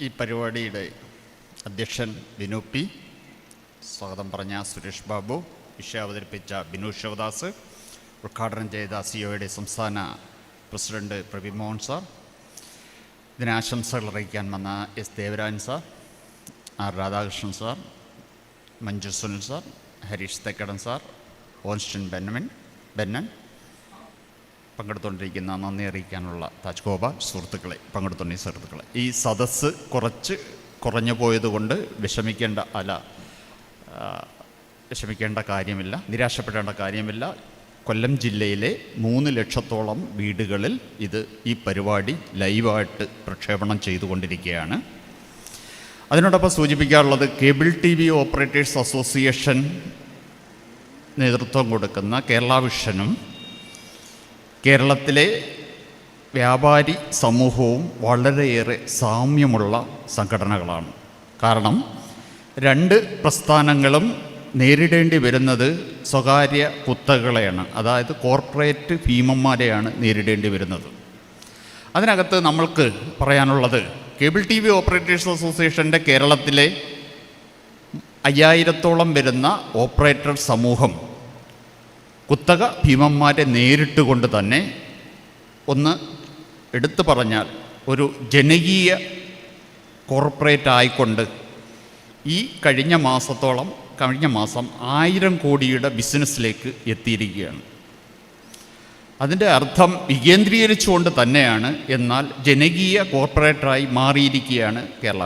ഈ പരിപാടിയുടെ അധ്യക്ഷൻ ബിനു പി. സ്വാഗതം പറഞ്ഞ സുരേഷ് ബാബു. വിഷയം അവതരിപ്പിച്ച ബിനു ശിവദാസ്. ഉദ്ഘാടനം ചെയ്ത സിഒയുടെ സംസ്ഥാന പ്രസിഡന്റ് പ്രവീൺ മോഹൻ സാർ. ഇതിന് ആശംസകൾ അറിയിക്കാൻ വന്ന S Devarajan sir R Radhakrishnan sir Manju Sunil sir Harish Thekkadan sir ഓൺസ്റ്റിൻ ബെന്നമിൻ ബെന്നൻ പങ്കെടുത്തുകൊണ്ടിരിക്കുന്ന നന്ദി അറിയിക്കാനുള്ള താജ് ഗോപാൽ സുഹൃത്തുക്കളെ പങ്കെടുത്തുകൊണ്ടിരിക്കുന്ന സുഹൃത്തുക്കളെ. ഈ സദസ്സ് കുറച്ച് കുറഞ്ഞു പോയതുകൊണ്ട് വിഷമിക്കേണ്ട അല്ല വിഷമിക്കേണ്ട കാര്യമില്ല നിരാശപ്പെടേണ്ട കാര്യമില്ല. കൊല്ലം ജില്ലയിലെ മൂന്ന് ലക്ഷത്തോളം വീടുകളിൽ ഇത് ഈ പരിപാടി ലൈവായിട്ട് പ്രക്ഷേപണം ചെയ്തുകൊണ്ടിരിക്കുകയാണ്. അതിനോടൊപ്പം സൂചിപ്പിക്കാറുള്ളത് cable T V operators association നേതൃത്വം കൊടുക്കുന്ന കേരള വിഷനും കേരളത്തിലെ വ്യാപാരി സമൂഹവും വളരെയേറെ സാമ്യമുള്ള സംഘടനകളാണ്. കാരണം രണ്ട് പ്രസ്ഥാനങ്ങളും നേരിടേണ്ടി വരുന്നത് സ്വകാര്യ കുത്തകളെയാണ്. അതായത് കോർപ്പറേറ്റ് ഭീമന്മാരെയാണ് നേരിടേണ്ടി വരുന്നത്. അതിനകത്ത് നമ്മൾക്ക് പറയാനുള്ളത് കേബിൾ ടി വി ഓപ്പറേറ്റേഴ്സ് അസോസിയേഷന്റെ കേരളത്തിലെ അയ്യായിരത്തോളം വരുന്ന ഓപ്പറേറ്റർ സമൂഹം കുത്തക ഭീമന്മാരെ നേരിട്ട് കൊണ്ട് തന്നെ ഒന്ന് എടുത്തു പറഞ്ഞാൽ ഒരു ജനകീയ കോർപ്പറേറ്റ് ആയിക്കൊണ്ട് ഈ കഴിഞ്ഞ മാസത്തോളം കഴിഞ്ഞ മാസം ആയിരം കോടിയുടെ ബിസിനസ്സിലേക്ക് എത്തിയിരിക്കുകയാണ്. അതിന്റെ അർത്ഥം വികേന്ദ്രീകരിച്ചുകൊണ്ട് തന്നെയാണ് എന്നാൽ ജനകീയ കോർപ്പറേറ്ററായി മാറിയിരിക്കുകയാണ് കേരള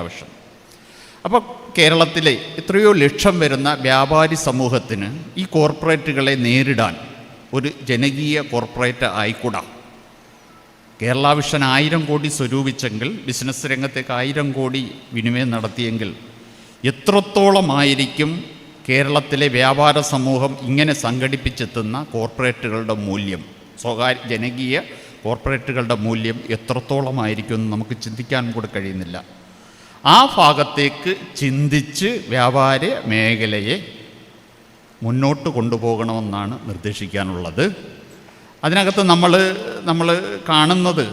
അപ്പോൾ കേരളത്തിലെ എത്രയോ ലക്ഷം വരുന്ന വ്യാപാരി സമൂഹത്തിന് ഈ കോർപ്പറേറ്റുകളെ നേരിടാൻ ഒരു ജനകീയ കോർപ്പറേറ്റ് ആയിക്കൂടാ. കേരള വിഷൻ ആയിരം കോടി സ്വരൂപിച്ചെങ്കിൽ ബിസിനസ് രംഗത്തേക്ക് ആയിരം കോടി വിനിമയം നടത്തിയെങ്കിൽ എത്രത്തോളമായിരിക്കും കേരളത്തിലെ വ്യാപാര സമൂഹം ഇങ്ങനെ സംഘടിപ്പിച്ചെത്തുന്ന കോർപ്പറേറ്റുകളുടെ മൂല്യം? സ്വകാര്യ ജനകീയ കോർപ്പറേറ്റുകളുടെ മൂല്യം എത്രത്തോളമായിരിക്കും എന്ന് നമുക്ക് ചിന്തിക്കാൻ കൂടെ കഴിയുന്നില്ല. ആ ഭാഗത്തേക്ക് ചിന്തിച്ച് വ്യാപാര മേഖലയെ മുന്നോട്ട് കൊണ്ടുപോകണമെന്നാണ് നിർദ്ദേശിക്കാനുള്ളത്. അതിനകത്ത് നമ്മൾ നമ്മൾ കാണുന്നത്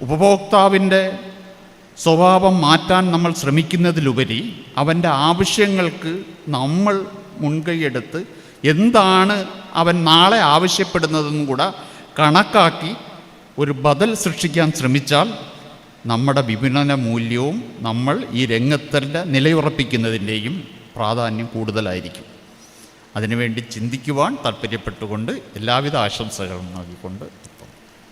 ഉപഭോക്താവിന്റെ സ്വഭാവം മാറ്റാൻ നമ്മൾ ശ്രമിക്കുന്നതിലുപരി അവന്റെ ആവശ്യങ്ങൾക്ക് നമ്മൾ മുൻകൈയെടുത്ത് എന്താണ് അവൻ നാളെ ആവശ്യപ്പെടുന്നതെന്നും കൂടെ കണക്കാക്കി ഒരു ബദൽ സൃഷ്ടിക്കാൻ ശ്രമിച്ചാൽ നമ്മുടെ വിപണന മൂല്യവും നമ്മൾ ഈ രംഗത്തിന്റെ നിലയുറപ്പിക്കുന്നതിന്റെയും പ്രാധാന്യം കൂടുതലായിരിക്കും. അതിനുവേണ്ടി ചിന്തിക്കുവാൻ താല്പര്യപ്പെട്ടുകൊണ്ട് എല്ലാവിധ ആശംസകളും നൽകിക്കൊണ്ട്